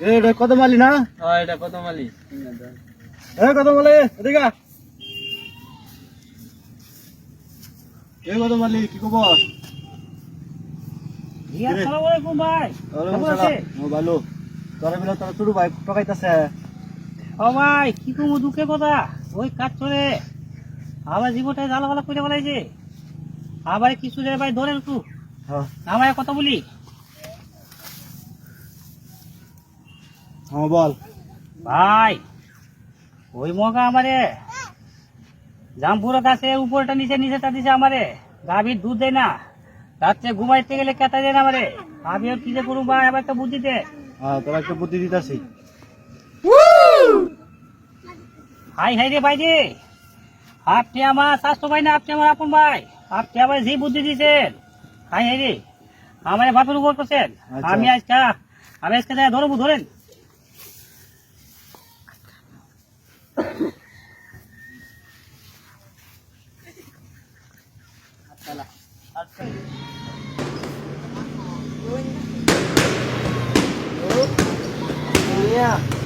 এটা কত মালি না? হ্যাঁ এটা কত মালি? এ কত মালি? এদিকে এ কত মালি? কি খবর? জি আসসালামু আলাইকুম ভাই। কেমন আছে ও ভালো। তোরা মিলে তোরা শুরু ভাই টকাইতাছে ও ভাই কি কমু দুঃখে কথা? ওই কাজ চলে। আবার জীবনটা জ্বালা কিছু রে ভাই ধরেন একটু। হ্যাঁ। আমার কথা বলি। হ্যাঁ বল। ভাই ওই মগা আমারে। জামপুরা গাছে উপরটা নিচে নিচেটা দিছে আমারে। গাভীর দুধ দেয় না। রাত্রে ঘুমাইতে গেলে কেতা দেয় না আমারে। আমি আর কি যে করুম ভাই? আবার একটা বুদ্ধিতে হ্যাঁ তোরা একটা বুদ্ধি দিতাছি। হাই হাই রে ভাই রে আপনি আমার স্বাস্থ্য ভাই না আপনি আমার আপন ভাই। আপনি আমার যে বুদ্ধি দিয়েছেন হাই হাই রে। আমার বাপের উপর করছেন। আচ্ছা। আমি আজকে আমি আজকে ধরবো ধরেন।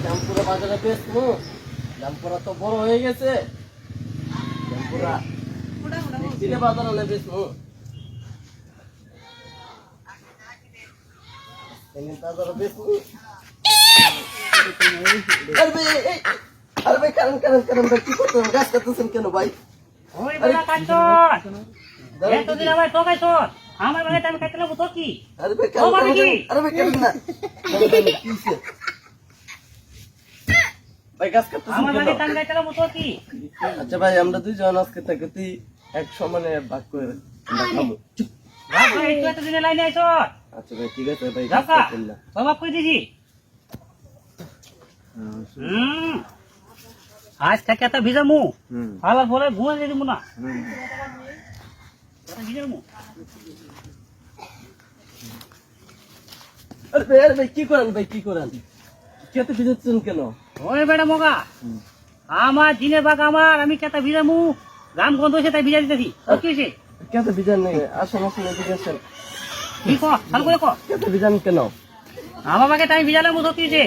জামপুরা বাজারে বেশ জামপুরা তো বড় হয়ে গেছে জামপুরা দিনে বাজার হলে বেশ বাজারে বেশ আরে ভাই এই, এই, আরে ভাই কারণ কারণ কারণ ভাই কি করতেছেন গাছ কাটতেছেন কেন ভাই ওই বেলা কাঞ্চন এতদিন আমার ঠকাইছ আমার বেলায় আমি খাইতে লাগবো তোর কি? আরে ভাই ও কারণ কি? আরে ভাই কারণ না? কারণ, কারণ, কি হইছে? ভাই গাছ কাটতেছেন আমার খাইতে লাগবো তোর কি? আচ্ছা ভাই আমরা দুইজন আজকে থাকতে এক সমানে ভাগ করে আমরা খাব। চুপ। ভাব এতদিনে লাইনে আইছ? আচ্ছা ভাই ঠিক আছে ভাই কই দিছি হুম। আজ থেকে এত ভিজামু। ঘুমা দিয়ে দিব না। আরে ভাই আরে ভাই কি করেন ভাই কি করেন কেতে ভিজাচ্ছেন কেন বেটা মগা! আমার দিনের আমার আমি কেতা ভিজামু গাম গন্ধ হয়েছে তাই ভিজা দিতেছি আর কি হয়েছে কেতে ভিজান নেই আসেন আসেন এদিকে আসেন কি ক ভালো করে ক কেতে ভিজান কেন আমার বাগে তাই ভিজালাম তো কি হয়েছে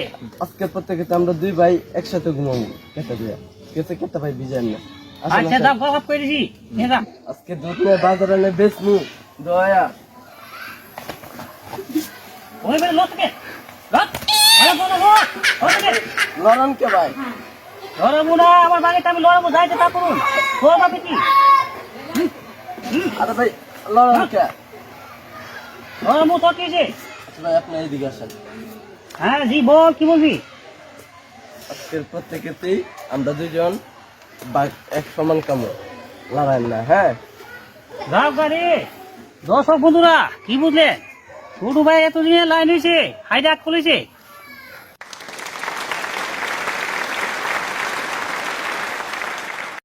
আমরা দুই ভাই একসাথে ঘুমাবো কেতে দিয়া কেতে কেতে ভাই ভিজান না আচ্ছা দাম আজকে দুধ নিয়ে বাজারে নিয়ে বেচমু। দয়া। ওই লোক আরে লোক লড়ান কে ভাই? লড়াবো না আমার বাড়িতে আমি লড়াবো যাইতে তা করুন। কি? আরে ভাই লড়ান কে? লড়াবো তোর কি আচ্ছা ভাই আপনি এদিকে আসেন। হ্যাঁ জি বল কি বলবি? আজকের প্রত্যেকেতেই আমরা দুজন বাঘ এক সমান কামো লড়াই না হ্যাঁ? যাও গাড়ি। দর্শক বন্ধুরা, কি বুঝলেন? ছোট ভাই এতদিনে লাইন হয়েছে হাইডাক খুলেছে